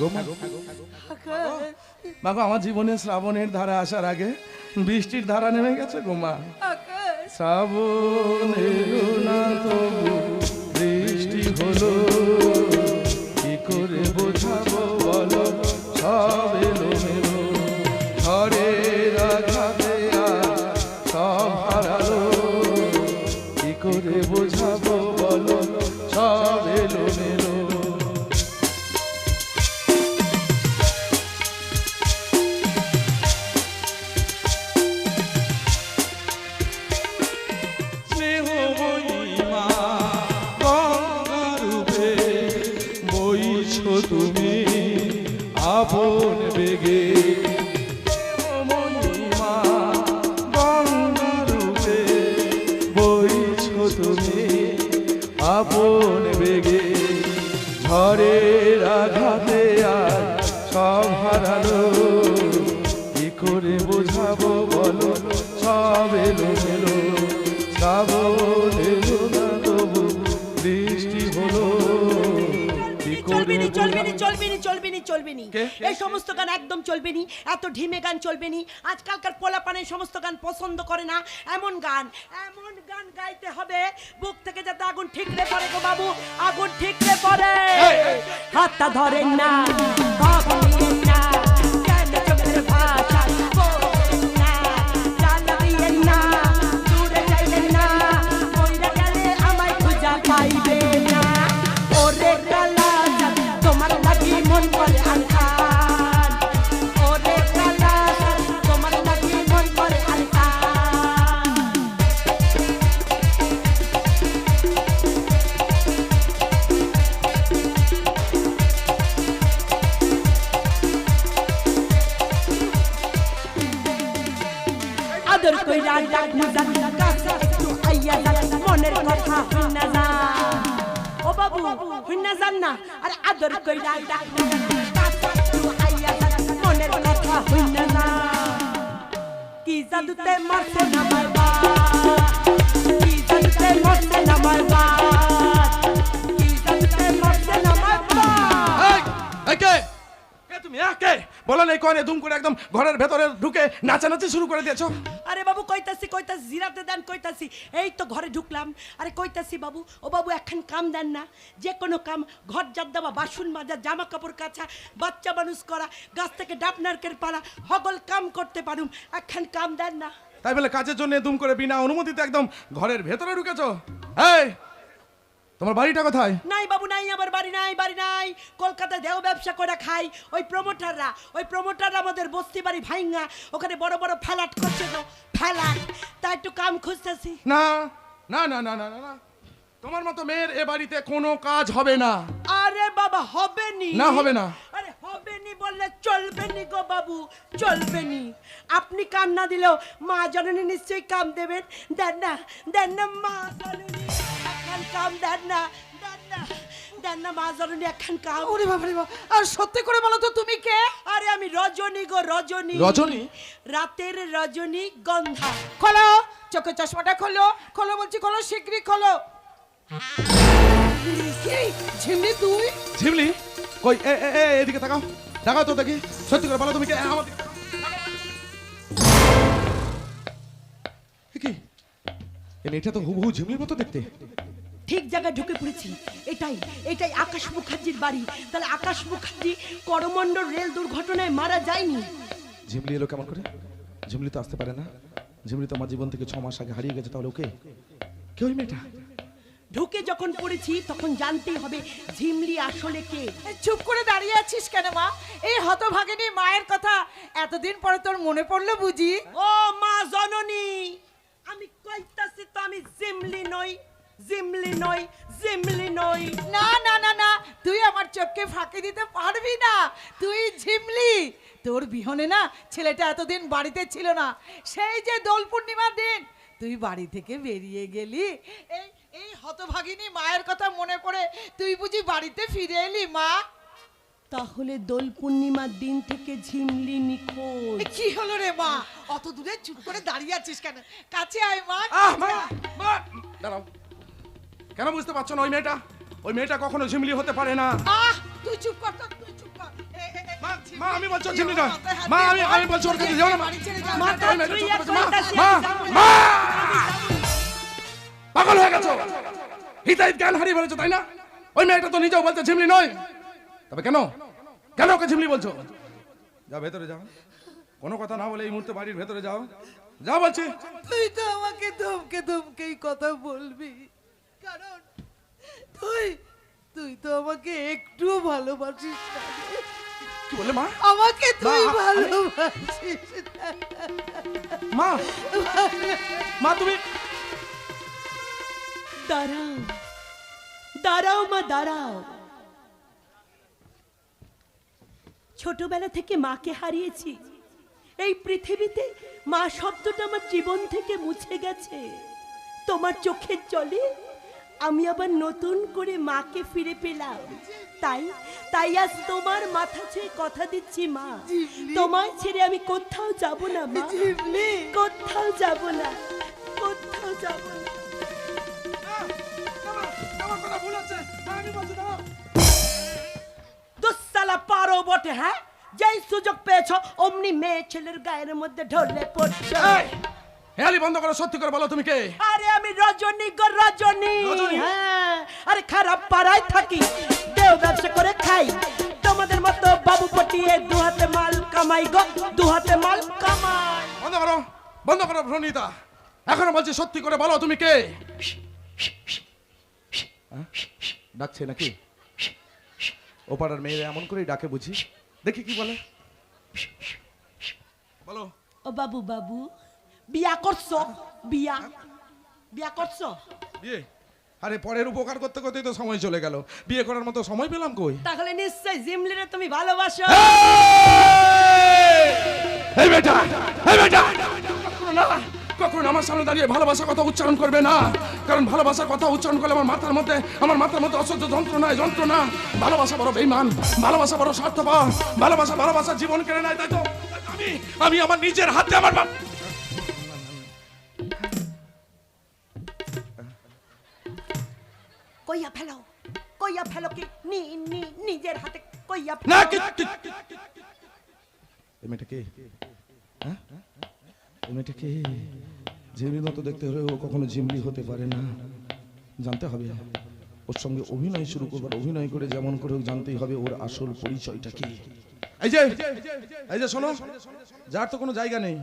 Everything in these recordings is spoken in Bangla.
গো, আমার জীবনে শ্রাবণের ধারা আসার আগে বৃষ্টির ধারা নেমে গেছে গোমা শ্রাবণ বৃষ্টি হলো। tudo. চলবে নি চলবে নি নি? এই সমস্ত গান একদম চলবে নি এত ঢিমে গান চলবে নি আজকালকার পোলাপান এই সমস্ত গান পছন্দ করে না। এমন গান এমন গান গাইতে হবে বুক থেকে যাতে আগুন ঠিকরে পড়ে গো বাবু আগুন ঠিকরে পড়ে। হাতটা ধরেন না। ভাবলেন আদর কইরা ডাক মুজান কাছে? একটু আইয়া যান মনের কথা হইনা যান ও বাবু হইনা যান না? আরে আদর কইরা ডাক কাছে? একটু আইয়া যান মনের কথা হইনা যান কি জাদুতে মারছে না মারবা? কি জাদুতে মারছে না মারবা? কনে দুম করে একদম ঘরের ভেতরে ঢুকে নাচানাচি শুরু করে দিয়েছ? আরে বাবু কইতাছি কইতাছি জিরাতে দেন কইতাছি। এই তো ঘরে ঢুকলাম। আরে কইতাছি বাবু ও বাবু এখন কাম দেন না। যে কোনো কাম ঘর জাত দেওয়া বাসন মাজা জামা কাপড় কাচা বাচ্চা মানুষ করা গাছ থেকে ডাব নারকেল পাড়া হগল কাম করতে পারুম। এখন কাম দেন না। তাই বলে কাজের জন্য দুম করে বিনা অনুমতিতে একদম ঘরের ভেতরে ঢুকেছো? এই তোমার বাড়িটা কোথায়? নাই বাবু নাই আমার বাড়ি নাই বাড়ি নাই। কলকাতায় দেহ ব্যবসা করে খাই। ওই প্রমোটাররা ওই প্রমোটাররা আমাদের বস্তি বাড়ি ভাইঙ্গা ওখানে বড় বড় ফ্ল্যাট করছে তো ফ্ল্যাট। তাই একটু কাম খুঁজতেছি। না না না না না না না। তোমার মতো মেয়ের এ বাড়িতে কোনো কাজ হবে না। আরে বাবা হবে নি। না, হবে না। আরে হবে নি বললে চলবে নি গো বাবু চলবে নি। আপনি কাম না দিলেও মা জননী নিশ্চয়ই কাম দেবেন। দেন না দেন না মা জননী। এখন কাম দেন না দেন না দেন না মা জননী এখন কাম। ওরে বাবা রে বাবা। আর সত্যি করে বলো তো তুমি কে? আরে আমি রজনী গো রজনী। রজনী? রাতের রজনী গন্ধা। খোলো চোখে চশমাটা খোলো খোলো বলছি খোলো শিগগিরই খোলো। ঝিমলি তুই? ঝিমলি? কই এ এ এ এদিকে তাকাও। তাকাও তো দেখি সত্যি করে বলো তুমি কে? আমার কি? এ মেয়েটা তো হুবহু ঝিমলির মতো দেখতে। ঠিক জায়গায় ঢুকে পড়েছি। এটাই এটাই আকাশ মুখার্জির বাড়ি। তাহলে আকাশ মুখার্জি করমণ্ডল রেল দুর্ঘটনায় মারা যায়নি। ঝিমলি এলো কেমন করে? ঝিমলি তো আসতে পারে না। ঝিমলি তো আমার জীবন থেকে ছ মাস আগে হারিয়ে গেছে তাহলে ওকে? কে ওই মেয়েটা? ঢুকে যখন পড়েছি তখন জানতেই হবে ঝিমলি আসলে কে। চুপ করে দাঁড়িয়ে আছিস কেন মা? এই হতভাগিনী মায়ের কথা এতদিন পরে তোর মনে পড়ল বুঝি? ও মা জননী আমি কইতাছি তো আমি জিমলি নই। জিমলি নই জিমলি নই না না না না তুই আমার চোখকে ফাঁকি দিতে পারবি না। তুই ঝিমলি তোর বিহনে না ছেলেটা এতদিন বাড়িতে ছিল না। সেই যে দোল পূর্ণিমার দিন তুই বাড়ি থেকে বেরিয়ে গেলি। এই এই হতভাগিনী মায়ের কথা মনে পড়ে তুই বুঝি বাড়িতে ফিরে এলি মা? তাহলে দোল পূর্ণিমার দিন থেকে ঝিমলি নিখোঁজ। কি হলো রে মা? অত দূরে চুপ করে দাঁড়িয়ে আছিস কেন? কাছে আয় মা আহ আয়। মা দাঁড়াও। কেন বুঝতে পারছ না ওই মেয়েটা? ওই মেয়েটা কখনো ঝিমলি হতে পারে না। আহ তুই চুপ কর তো, তুই চুপ কর। মা আমি বলছি ওর ঝিমলি নয় মা আমি আমি বলছি ওর কাছে যাও না। মা। বাড়ি ছেড়ে। মাথা মেয়েটা করেছে, মা, মা, মা! পাগল হয়ে গেছো। হিতাহিত জ্ঞান হারিয়ে ফেলেছো তাই না? ওই মেয়েটা তো নিজেও বলছে ঝিমলি নয়। তবে কেন? কেন ওকে ঝিমলি বলছো? যা ভেতরে যাও। কোনো কথা না বলে এই মুহূর্তে বাড়ির ভেতরে যাও। যা বলছি। তুই তো আমাকে ধমকে ধমকেই কথা বলবি। কারণ তুই তুই তো আমাকে একটু ভালোবাসিস না কি বললে মা? আমাকে তুই মা, আমি- ভালোবাসিস না। মা মা তুমি দাঁড়াও দাঁড়াও মা দাঁড়াও। ছোটবেলা থেকে মাকে হারিয়েছি। এই পৃথিবীতে মা শব্দটা আমার জীবন থেকে মুছে গেছে। তোমার চোখের জলে আমি আবার নতুন করে মাকে ফিরে পেলাম। তাই তাই আজ তোমার মাথা ছুঁয়ে কথা দিচ্ছি মা। তোমায় ছেড়ে আমি কোথাও যাব না মা। কোথাও যাব না কোথাও যাব না। দুঃসালা পারো বটে হ্যাঁ? যেই সুযোগ পেয়েছ অমনি মেয়ে ছেলের গায়ের মধ্যে ঢলে পড়ছো। হেয়ালি বন্ধ করো সত্যি করে বলো তুমি কে? আরে আমি রজনী গো রজনী? হ্যাঁ আরে খারাপ পাড়ায় থাকি দেও ব্যবসা করে খাই। তোমাদের মতো বাবু পটিয়ে দু হাতে মাল কামাই গো দু হাতে মাল কামাই। বন্ধ করো বন্ধ করো প্রণীতা এখনও বলছি সত্যি করে বলো তুমি কে? হ্যাঁ? ডাকছে নাকি? ও পাড়ার মেয়েরা এমন করেই ডাকে বুঝি। দেখি কি বলে। বলো। ও বাবু বাবু। বিয়া করছ? বিয়া? বিয়া করছ? বিয়ে? আরে পরের উপকার করতে করতেই তো সময় চলে গেল। বিয়ে করার মতো সময় পেলাম কই? তাহলে নিশ্চয় জিমলিরে তুমি ভালোবাসো। এই বেটা! এই বেটা! কখনো না কখনো আমার সামনে দাঁড়িয়ে ভালোবাসার কথা উচ্চারণ করবে না। কারণ ভালোবাসার কথা উচ্চারণ করলে আমার মাথার মধ্যে আমার মাথার মধ্যে অসহ্য যন্ত্রণায় যন্ত্রণা। ভালোবাসা বড় বেইমান ভালোবাসা বড় স্বার্থপর ভালোবাসা ভালোবাসা জীবন কেড়ে নেয় তাই তো? আমি আমি আমার নিজের হাতে আমার কইয়া ফেলো কইয়া ফেলো কি? নি নি নিজের হাতে কইয়া না কি এই মেয়েটা কে? হ্যাঁ? এই মেয়েটা কে? ঝিমলির মতো দেখতে হলে ও কখনো ঝিমলি হতে পারে না। জানতে হবে ওর সঙ্গে অভিনয় শুরু করবার অভিনয় করে যেমন করে জানতেই হবে ওর আসল পরিচয়টা কি। এই যে এই যে শোনো যার তো কোনো জায়গা নেই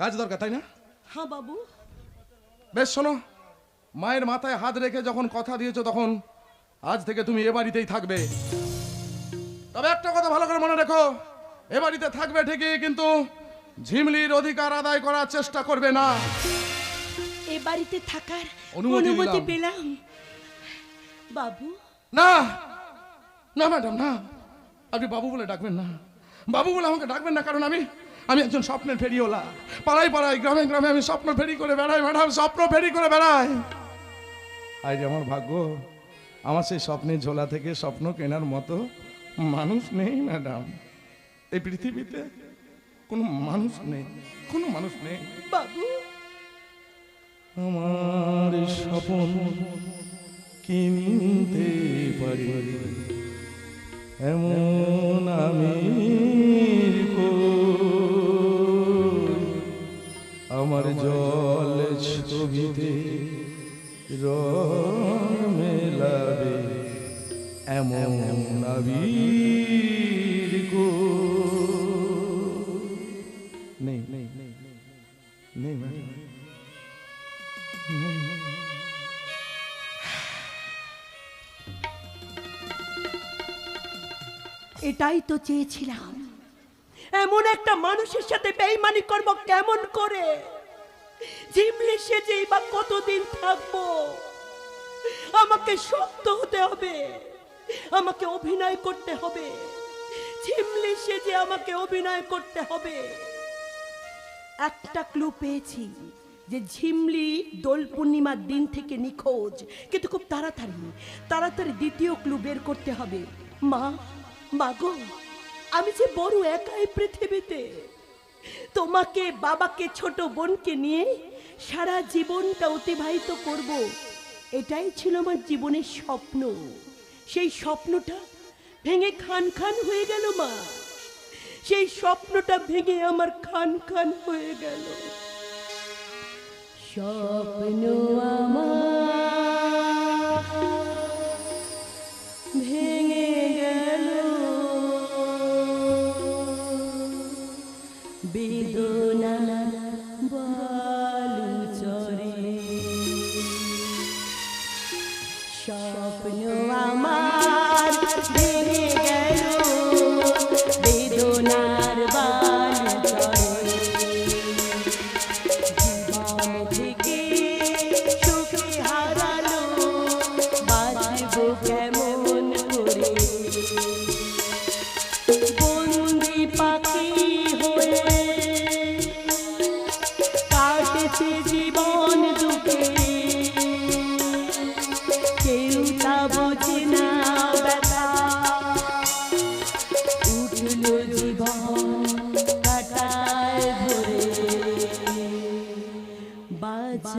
কাজ দরকার তাই না? হ্যাঁ বাবু। বেশ শোনো। মায়ের মাথায় হাত রেখে যখন কথা দিয়েছ তখন আজ থেকে তুমি এ বাড়িতেই থাকবে। তবে একটা কথা ভালো করে মনে রেখো এ বাড়িতে থাকবে ঠিকই কিন্তু ঝিমলির অধিকার আদায় করার চেষ্টা করবে না। এ বাড়িতে থাকার অনুমতি পেলাম। বাবু? না! না ম্যাডাম না। আপনি বাবু বলে ডাকবেন না। বাবু বলে আমাকে ডাকবেন না কারণ আমি আমি একজন স্বপ্নের ফেরিওলা পাড়ায় পাড়ায় গ্রামে গ্রামে আমি স্বপ্ন ফেরি করে বেড়াই ম্যাডাম স্বপ্ন ফেরি করে বেড়াই। আজ আমার ভাগ্য আমার সেই স্বপ্নের ঝোলা থেকে স্বপ্ন কেনার মতো মানুষ নেই ম্যাডাম। এই পৃথিবীতে কোনো মানুষ নেই কোনো মানুষ নেই। বাবু। আমার স্বপন কিনতে পারি। এমন আমি আমার জল ছবিতে রং এমন এটাই তো চেয়েছিলাম। এমন একটা মানুষের সাথে বেইমানি করব কেমন করে? ঝিমলে সেজেই বা কতদিন থাকব? আমাকে শক্ত হতে হবে। আমাকে অভিনয় করতে হবে। ঝিমলে সেজে আমাকে অভিনয় করতে হবে। একটা ক্লু পেয়েছি যে ঝিমলি দোল পূর্ণিমার দিন থেকে নিখোঁজ। কিন্তু খুব তাড়াতাড়ি তাড়াতাড়ি দ্বিতীয় ক্লু বের করতে হবে। মা মাগো আমি যে বড় একাই পৃথিবীতে, তোমাকে, বাবাকে, ছোট বোনকে নিয়ে সারা জীবনটা অতিবাহিত করব, এটাই ছিল আমার জীবনের স্বপ্ন। সেই স্বপ্নটা ভেঙে খান খান হয়ে গেল, মা। সেই স্বপ্নটা ভেঙে আমার খান খান হয়ে গেল। স্বপ্ন আমার স্বপ্ন আমার ভেঙে